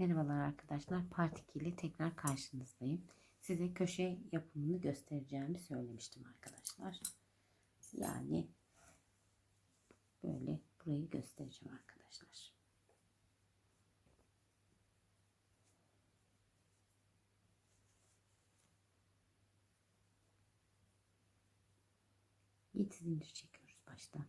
Merhabalar arkadaşlar. Part 2 ile tekrar karşınızdayım. Size köşe yapımını göstereceğimi söylemiştim arkadaşlar. Yani böyle burayı göstereceğim arkadaşlar. Yedi zincir çekiyoruz baştan.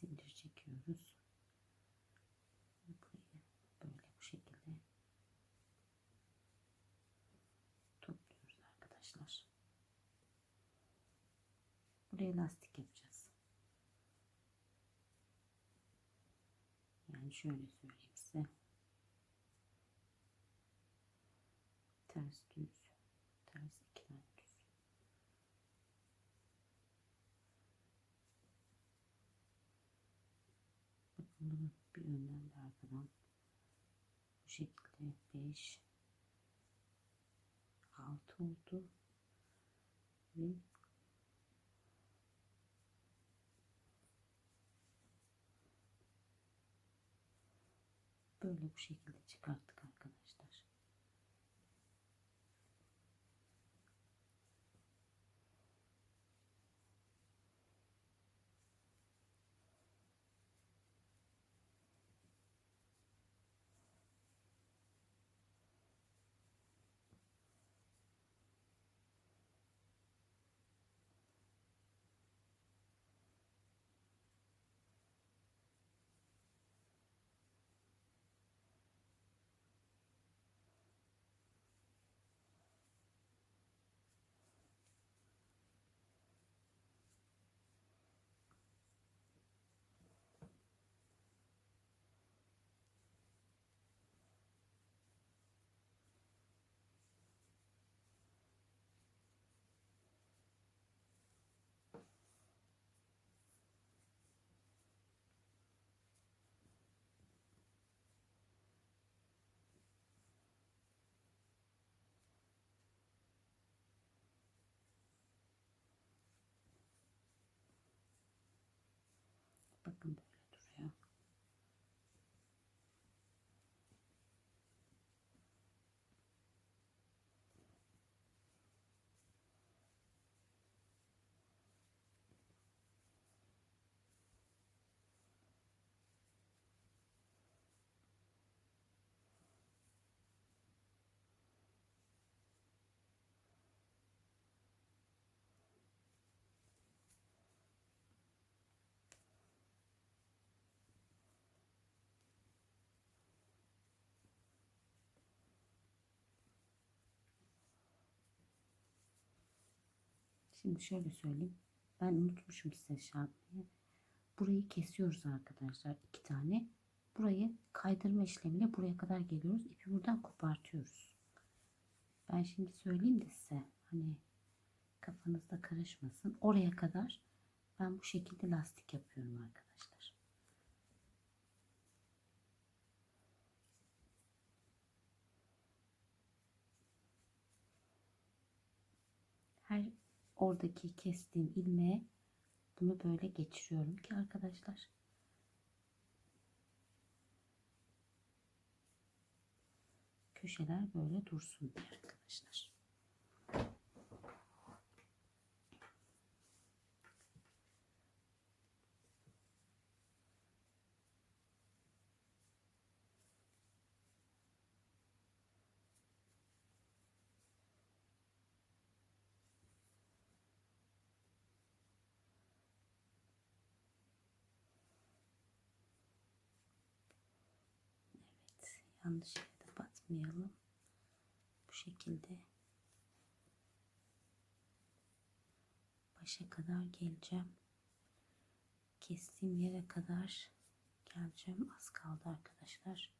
Zincir çekiyoruz. Burayı böyle bu şekilde topluyoruz arkadaşlar. Buraya lastik yapacağız. Yani şöyle söyleyeyim size. Ters düz, ters iki tane düz. Bakın bunu bir önden bir arkadan bu şekilde 5 6 oldu. Ve böyle bu şekilde çıkarttık arkadaşlar. Bakın böyle duruyor. Şimdi şöyle söyleyeyim. Ben unutmuşum size yapmayı. Burayı kesiyoruz arkadaşlar. iki tane. Burayı kaydırma işlemiyle buraya kadar geliyoruz. İpi buradan kopartıyoruz. Ben şimdi söyleyeyim de size. Hani kafanızda karışmasın. Oraya kadar ben bu şekilde lastik yapıyorum arkadaşlar. Her oradaki kestiğim ilmeğe bunu böyle geçiriyorum ki arkadaşlar köşeler böyle dursun diye arkadaşlar. Yanlış yere batmayalım. Bu şekilde başa kadar geleceğim. Kestiğim yere kadar geleceğim. Az kaldı arkadaşlar.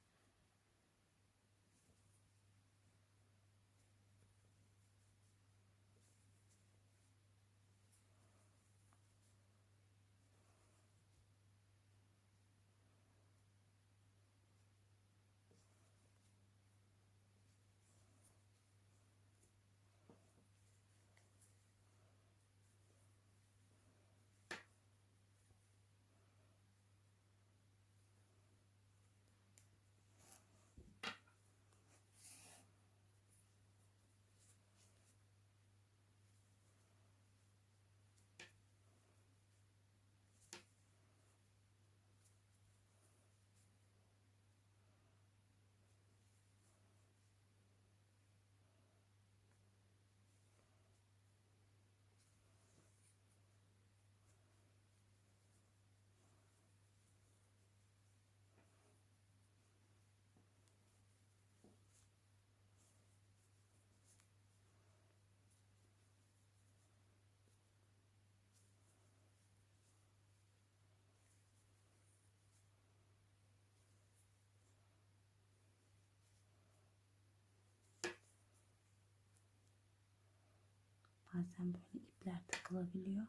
Bazen böyle ipler takılabiliyor.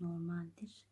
Normaldir.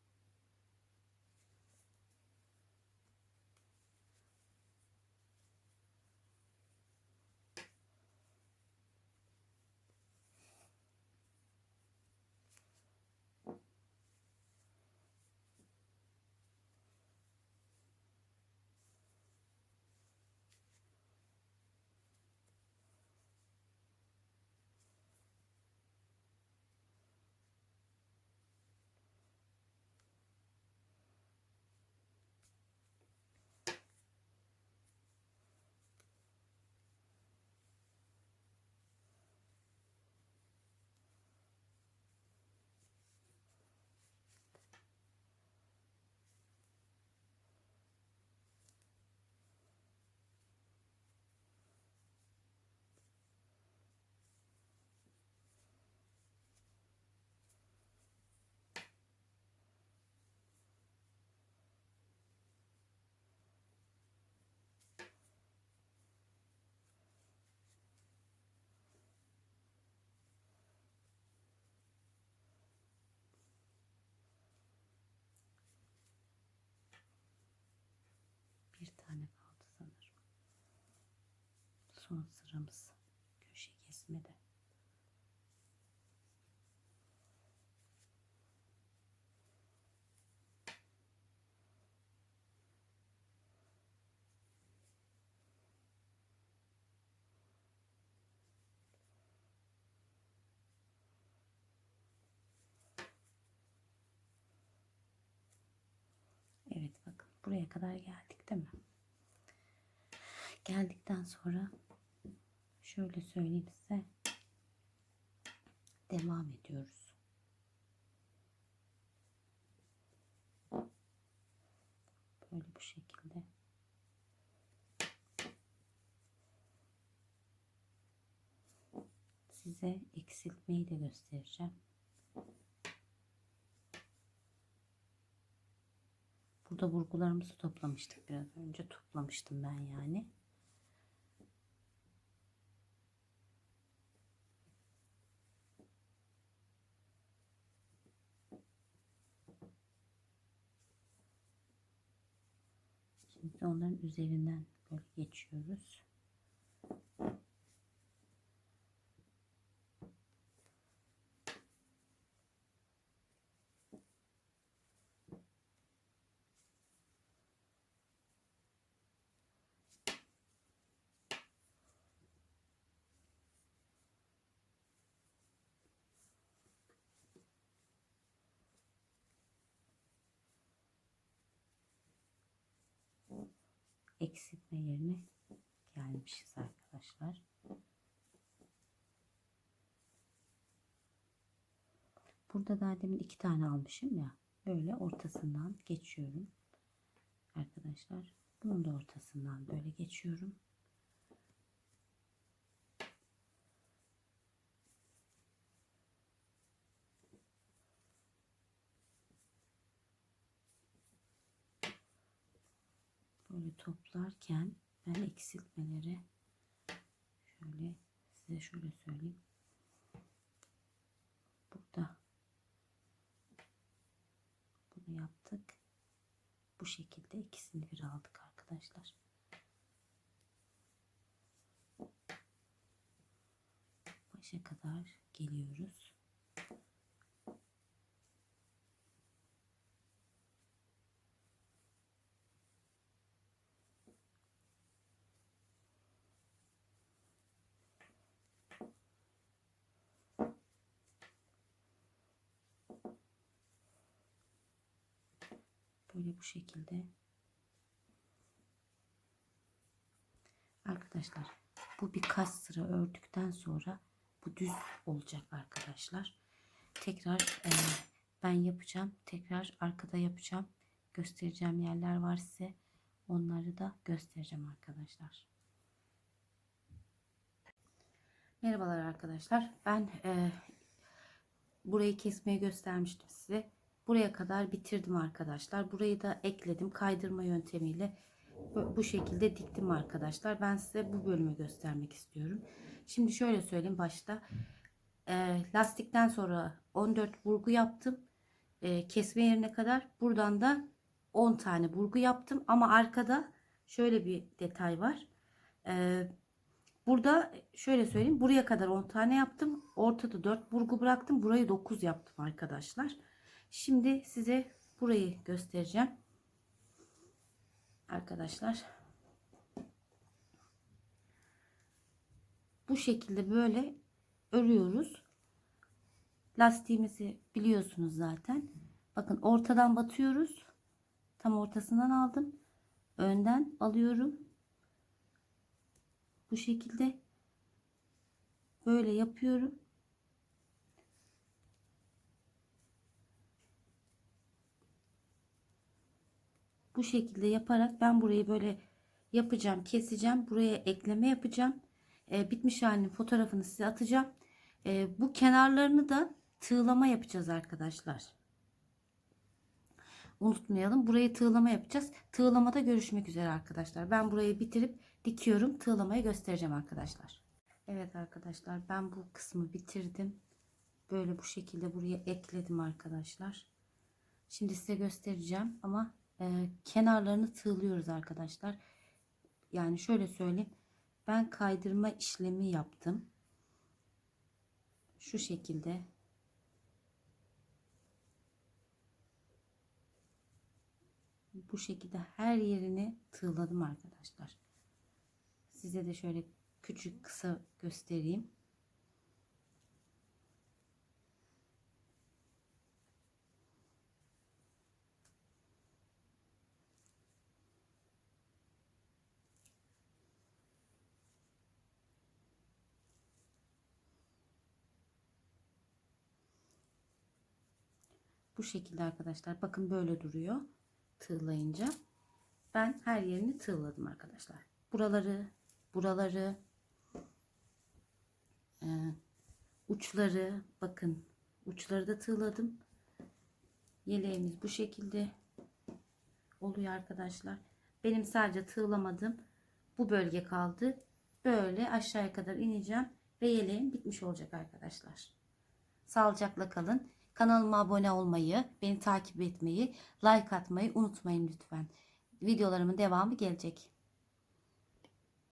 Bir tane kaldı sanırım. Son sıramız köşe kesmede. Evet bakın buraya kadar geldik değil mi? Geldikten sonra şöyle söyleyeyim size devam ediyoruz. Böyle bu şekilde. Size eksiltmeyi de göstereceğim. Burada vurgularımızı toplamıştık biraz önce. Toplamıştım ben yani. Şimdi onların üzerinden böyle geçiyoruz. Eksiltme yerine gelmişiz arkadaşlar. Burada daha demin iki tane almışım ya. Böyle ortasından geçiyorum. Arkadaşlar bunun da ortasından böyle geçiyorum. Toplarken ben eksiltmeleri şöyle size şöyle söyleyeyim. Burada bunu yaptık. Bu şekilde ikisini bir aldık arkadaşlar. Başa kadar geliyoruz. Böyle bu şekilde. Arkadaşlar bu birkaç sıra ördükten sonra bu düz olacak arkadaşlar. Tekrar e, ben yapacağım. Tekrar arkada yapacağım. Göstereceğim yerler var size. Onları da göstereceğim arkadaşlar. Merhabalar arkadaşlar. Ben e, burayı kesmeye göstermiştim size. Buraya kadar bitirdim arkadaşlar. Burayı da ekledim. Kaydırma yöntemiyle bu şekilde diktim arkadaşlar. Ben size bu bölümü göstermek istiyorum. Şimdi şöyle söyleyeyim başta. e, lastikten sonra 14 burgu yaptım. E, kesme yerine kadar. Buradan da 10 tane burgu yaptım. Ama arkada şöyle bir detay var. E, burada şöyle söyleyeyim. Buraya kadar 10 tane yaptım. Ortada 4 burgu bıraktım. Burayı 9 yaptım arkadaşlar. Şimdi size burayı göstereceğim. Arkadaşlar. Bu şekilde böyle örüyoruz. Lastiğimizi biliyorsunuz zaten. Bakın ortadan batıyoruz. Tam ortasından aldım. Önden alıyorum. Bu şekilde böyle yapıyorum. Bu şekilde yaparak ben burayı böyle yapacağım, keseceğim. Buraya ekleme yapacağım. E, bitmiş halinin fotoğrafını size atacağım. E, bu kenarlarını da tığlama yapacağız arkadaşlar. Unutmayalım. Burayı tığlama yapacağız. Tığlamada görüşmek üzere arkadaşlar. Ben burayı bitirip dikiyorum. Tığlamayı göstereceğim arkadaşlar. Evet arkadaşlar ben bu kısmı bitirdim. Böyle bu şekilde buraya ekledim arkadaşlar. Şimdi size göstereceğim ama e, kenarlarını tığlıyoruz arkadaşlar. Yani şöyle söyleyeyim. Ben kaydırma işlemi yaptım. Şu şekilde. Bu şekilde her yerini tığladım arkadaşlar. Size de şöyle küçük kısa göstereyim. Bu şekilde arkadaşlar. Bakın böyle duruyor. Tığlayınca. Ben her yerini tığladım arkadaşlar. Buraları, buraları, e, uçları, bakın uçları da tığladım. Yeleğimiz bu şekilde oluyor arkadaşlar. Benim sadece tığlamadım. Bu bölge kaldı. Böyle aşağıya kadar ineceğim ve yeleğim bitmiş olacak arkadaşlar. Sağlıcakla kalın. Kanalıma abone olmayı, beni takip etmeyi, like atmayı unutmayın lütfen. Videolarımın devamı gelecek.